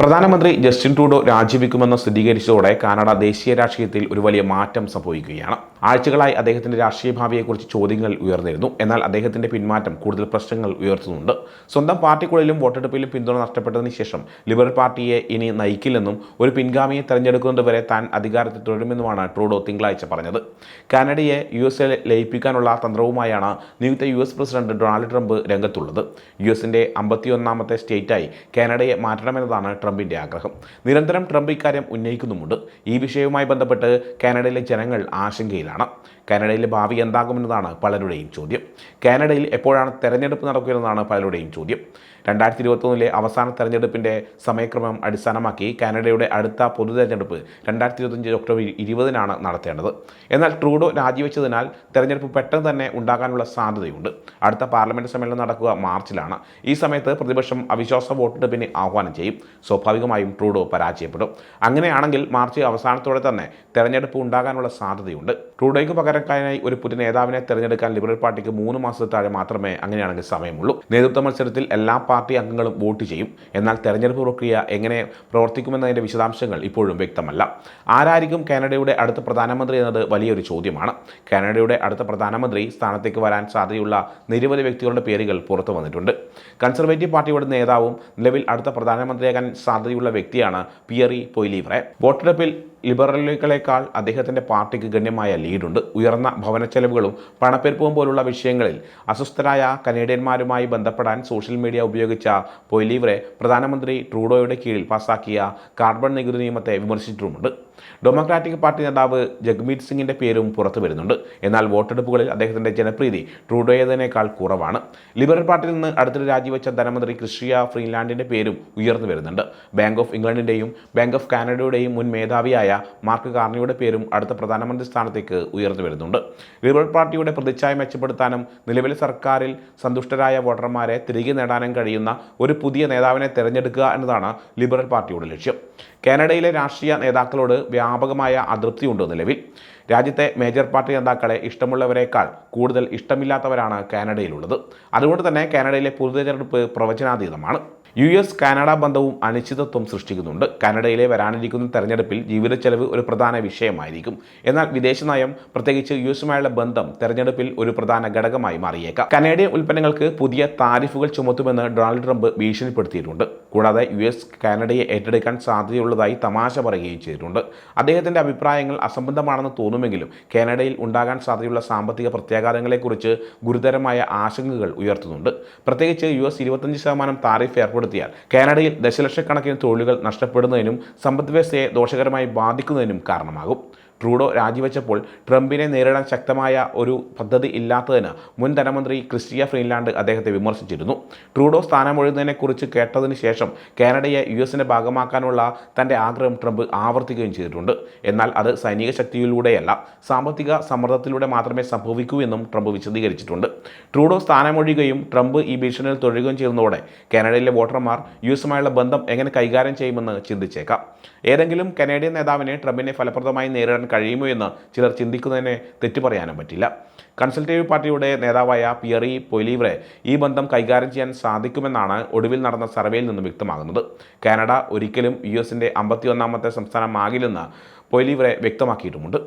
പ്രധാനമന്ത്രി Justin Trudeau രാജിവെക്കുമെന്ന് സ്ഥിരീകരിച്ചതോടെ Canada ദേശീയ രാഷ്ട്രീയത്തിൽ ഒരു വലിയ മാറ്റം സംഭവിക്കുകയാണ്. ആഴ്ചകളായി അദ്ദേഹത്തിന്റെ രാഷ്ട്രീയ ഭാവിയെക്കുറിച്ച് ചോദ്യങ്ങൾ ഉയർന്നിരുന്നു. എന്നാൽ അദ്ദേഹത്തിന്റെ പിന്മാറ്റം കൂടുതൽ പ്രശ്നങ്ങൾ ഉയർത്തുന്നുണ്ട്. സ്വന്തം പാർട്ടിക്കുള്ളിലും വോട്ടെടുപ്പിലും പിന്തുണ നഷ്ടപ്പെട്ടതിന് ശേഷം ലിബറൽ പാർട്ടിയെ ഇനി നയിക്കില്ലെന്നും ഒരു പിൻഗാമിയെ തെരഞ്ഞെടുക്കുന്നതുവരെ താൻ അധികാരത്തിൽ തുടരുമെന്നുമാണ് ട്രൂഡോ തിങ്കളാഴ്ച പറഞ്ഞത്. കാനഡയെ യു എസ് ലയിപ്പിക്കാനുള്ള തന്ത്രവുമായാണ് നിയുക്ത U S president Donald Trump രംഗത്തുള്ളത്. U എസിന്റെ അമ്പത്തിയൊന്നാമത്തെ സ്റ്റേറ്റായി കാനഡയെ മാറ്റണമെന്നതാണ് ട്രംപിന്റെ ആഗ്രഹം. നിരന്തരം ട്രംപ് ഇക്കാര്യം ഉന്നയിക്കുന്നുമുണ്ട്. ഈ വിഷയവുമായി ബന്ധപ്പെട്ട് കാനഡയിലെ ജനങ്ങൾ ആശങ്കയിലാണ്. കാനഡയിലെ ഭാവി എന്താകുമെന്നതാണ് പലരുടെയും ചോദ്യം. കാനഡയിൽ എപ്പോഴാണ് തെരഞ്ഞെടുപ്പ് നടക്കുകയെന്നതാണ് പലരുടെയും ചോദ്യം. രണ്ടായിരത്തി ഇരുപത്തൊന്നിലെ അവസാന തെരഞ്ഞെടുപ്പിന്റെ സമയക്രമം അടിസ്ഥാനമാക്കി കാനഡയുടെ അടുത്ത പൊതു തെരഞ്ഞെടുപ്പ് രണ്ടായിരത്തി ഇരുപത്തഞ്ച് ഒക്ടോബർ ഇരുപതിനാണ് നടത്തേണ്ടത്. എന്നാൽ ട്രൂഡോ രാജിവെച്ചതിനാൽ തെരഞ്ഞെടുപ്പ് പെട്ടെന്ന് തന്നെ ഉണ്ടാകാനുള്ള സാധ്യതയുണ്ട്. അടുത്ത പാർലമെന്റ് സമ്മേളനം നടക്കുക മാർച്ചിലാണ്. ഈ സമയത്ത് പ്രതിപക്ഷം അവിശ്വാസ വോട്ടെടുപ്പിന് ആഹ്വാനം ചെയ്യും. സ്വാഭാവികമായും ട്രൂഡോ പരാജയപ്പെടും. അങ്ങനെയാണെങ്കിൽ മാർച്ച് അവസാനത്തോടെ തന്നെ തെരഞ്ഞെടുപ്പ് ഉണ്ടാകാനുള്ള സാധ്യതയുണ്ട്. ട്രൂഡോയ്ക്ക് പകരക്കാരനായി ഒരു പുതിയ നേതാവിനെ തെരഞ്ഞെടുക്കാൻ ലിബറൽ പാർട്ടിക്ക് മൂന്ന് മാസത്തിൽ താഴെ മാത്രമേ അങ്ങനെയാണെങ്കിൽ സമയമുള്ളൂ. നേതൃത്വ മത്സരത്തിൽ എല്ലാ പാർട്ടി അംഗങ്ങളും വോട്ട് ചെയ്യും. എന്നാൽ തെരഞ്ഞെടുപ്പ് പ്രക്രിയ എങ്ങനെ പ്രവർത്തിക്കുമെന്നതിന്റെ വിശദാംശങ്ങൾ ഇപ്പോഴും വ്യക്തമല്ല. ആരായിരിക്കും കാനഡയുടെ അടുത്ത പ്രധാനമന്ത്രി എന്നത് വലിയൊരു ചോദ്യമാണ്. കാനഡയുടെ അടുത്ത പ്രധാനമന്ത്രി സ്ഥാനത്തേക്ക് വരാൻ സാധ്യതയുള്ള നിരവധി വ്യക്തികളുടെ പേരുകൾ പുറത്തു വന്നിട്ടുണ്ട്. കൺസർവേറ്റീവ് പാർട്ടിയുടെ നേതാവും നിലവിൽ അടുത്ത പ്രധാനമന്ത്രിയാകാൻ സാധ്യതയുള്ള വ്യക്തിയാണ് പിയറി പൊയ്ലീവറെ. വോട്ടെടുപ്പിൽ ലിബറലുകളെക്കാൾ അദ്ദേഹത്തിന്റെ പാർട്ടിക്ക് ഗണ്യമായ ലീഡുണ്ട്. ഉയർന്ന ഭവന ചെലവുകളും പണപ്പെരുപ്പവും പോലുള്ള വിഷയങ്ങളിൽ അസ്വസ്ഥരായ കനേഡിയന്മാരുമായി ബന്ധപ്പെടാൻ സോഷ്യൽ മീഡിയ ഉപയോഗിച്ച പൊയ്ലീവറെ പ്രധാനമന്ത്രി ട്രൂഡോയുടെ കീഴിൽ പാസാക്കിയ കാർബൺ നികുതി നിയമത്തെ വിമർശിച്ചിട്ടുമുണ്ട്. ഡെമോക്രാറ്റിക് പാർട്ടി നേതാവ് ജഗ്മീത് സിംഗിന്റെ പേരും പുറത്തു വരുന്നുണ്ട്. എന്നാൽ വോട്ടെടുപ്പുകളിൽ അദ്ദേഹത്തിന്റെ ജനപ്രീതി ട്രൂഡോയതിനേക്കാൾ കുറവാണ്. ലിബറൽ പാർട്ടിയിൽ നിന്ന് അടുത്തിടെ രാജിവെച്ച ധനമന്ത്രി ക്രിസ്റ്റിയ ഫ്രീൻലാൻഡിന്റെ പേരും ഉയർന്നു വരുന്നുണ്ട്. ബാങ്ക് ഓഫ് ഇംഗ്ലണ്ടിന്റെയും ബാങ്ക് ഓഫ് കാനഡയുടെയും മുൻ മേധാവിയായ മാർക്ക് കാർണിയുടെ പേരും അടുത്ത പ്രധാനമന്ത്രി സ്ഥാനത്തേക്ക് ഉയർന്നു വരുന്നുണ്ട്. ലിബറൽ പാർട്ടിയുടെ പ്രതിച്ഛായ മെച്ചപ്പെടുത്താനും നിലവിലെ സർക്കാരിൽ സന്തുഷ്ടരായ വോട്ടർമാരെ തിരികെ നേടാനും കഴിയുന്ന ഒരു പുതിയ നേതാവിനെ തിരഞ്ഞെടുക്കുക എന്നതാണ് ലിബറൽ പാർട്ടിയുടെ ലക്ഷ്യം. കാനഡയിലെ രാഷ്ട്രീയ നേതാക്കളോട് വ്യാപകമായ അതൃപ്തിയുണ്ട് നിലവിൽ. രാജ്യത്തെ മേജർ പാർട്ടി നേതാക്കളെ ഇഷ്ടമുള്ളവരെക്കാൾ കൂടുതൽ ഇഷ്ടമില്ലാത്തവരാണ് കാനഡയിലുള്ളത്. അതുകൊണ്ട് തന്നെ കാനഡയിലെ പൊതുതെരഞ്ഞെടുപ്പ് പ്രവചനാതീതമാണ്. യു എസ് കാനഡ ബന്ധവും അനിശ്ചിതത്വം സൃഷ്ടിക്കുന്നുണ്ട്. കാനഡയിലെ വരാനിരിക്കുന്ന തെരഞ്ഞെടുപ്പിൽ ജീവിത ചെലവ് ഒരു പ്രധാന വിഷയമായിരിക്കും. എന്നാൽ വിദേശ നയം പ്രത്യേകിച്ച് യു എസുമായുള്ള ബന്ധം തെരഞ്ഞെടുപ്പിൽ ഒരു പ്രധാന ഘടകമായി മാറിയേക്കാം. കനേഡിയൻ ഉൽപ്പന്നങ്ങൾക്ക് പുതിയ താരിഫുകൾ ചുമത്തുമെന്ന് ഡൊണാൾഡ് ട്രംപ് ഭീഷണിപ്പെടുത്തിയിട്ടുണ്ട്. കൂടാതെ യു എസ് കാനഡയെ ഏറ്റെടുക്കാൻ സാധ്യതയുള്ളതായി തമാശ പറയുകയും ചെയ്തിട്ടുണ്ട്. അദ്ദേഹത്തിന്റെ അഭിപ്രായങ്ങൾ അസംബന്ധമാണെന്ന് തോന്നുമെങ്കിലും കാനഡയിൽ ഉണ്ടാകാൻ സാധ്യതയുള്ള സാമ്പത്തിക പ്രത്യാഘാതങ്ങളെക്കുറിച്ച് ഗുരുതരമായ ആശങ്കകൾ ഉയർത്തുന്നുണ്ട്. പ്രത്യേകിച്ച് യു എസ് ഇരുപത്തഞ്ച് ശതമാനം താരിഫ് ഏർപ്പെടുത്തിയാൽ. കാനഡയിൽ ദശലക്ഷക്കണക്കിന് തൊഴിലുകൾ നഷ്ടപ്പെടുന്നതിനും സമ്പദ്വ്യവസ്ഥയെ ദോഷകരമായി ബാധിക്കുന്നതിനും കാരണമാകും. ട്രൂഡോ രാജിവെച്ചപ്പോൾ ട്രംപിനെ നേരിടാൻ ശക്തമായ ഒരു പദ്ധതി ഇല്ലാത്തതിന് മുൻ ധനമന്ത്രി ക്രിസ്റ്റിയ ഫ്രീൻലാൻഡ് അദ്ദേഹത്തെ വിമർശിച്ചിരുന്നു. ട്രൂഡോ സ്ഥാനമൊഴിയുന്നതിനെക്കുറിച്ച് കേട്ടതിന് ശേഷം കാനഡയെ യു എസിന്റെ ഭാഗമാക്കാനുള്ള തന്റെ ആഗ്രഹം ട്രംപ് ആവർത്തിക്കുകയും ചെയ്തിട്ടുണ്ട്. എന്നാൽ അത് സൈനിക ശക്തിയിലൂടെയല്ല സാമ്പത്തിക സമ്മർദ്ദത്തിലൂടെ മാത്രമേ സംഭവിക്കൂ എന്നും ട്രംപ് വിശദീകരിച്ചിട്ടുണ്ട്. ട്രൂഡോ സ്ഥാനമൊഴിയുകയും ട്രംപ് ഈ ഭീഷണിയിൽ തുടരുകയും ചെയ്യുന്നതോടെ കാനഡയിലെ വോട്ടർമാർ യു എസുമായുള്ള ബന്ധം എങ്ങനെ കൈകാര്യം ചെയ്യുമെന്ന് ചിന്തിച്ചേക്കാം. ഏതെങ്കിലും കനേഡിയൻ നേതാവിനെ ട്രംപിനെ ഫലപ്രദമായി നേരിടാൻ കഴിയുമോ എന്ന് ചിലർ ചിന്തിക്കുന്നതിനെ തെറ്റു പറയാനും പറ്റില്ല. കൺസൾട്ടേറ്റീവ് പാർട്ടിയുടെ നേതാവായ പിയറി പൊലീവ്രെ ഈ ബന്ധം കൈകാര്യം ചെയ്യാൻ സാധിക്കുമെന്നാണ് ഒടുവിൽ നടന്ന സർവേയിൽ നിന്ന് വ്യക്തമാകുന്നത്. കാനഡ ഒരിക്കലും യു എസിന്റെ അമ്പത്തിയൊന്നാമത്തെ സംസ്ഥാനമാകില്ലെന്ന് പൊലീവ്രെ വ്യക്തമാക്കിയിട്ടുമുണ്ട്.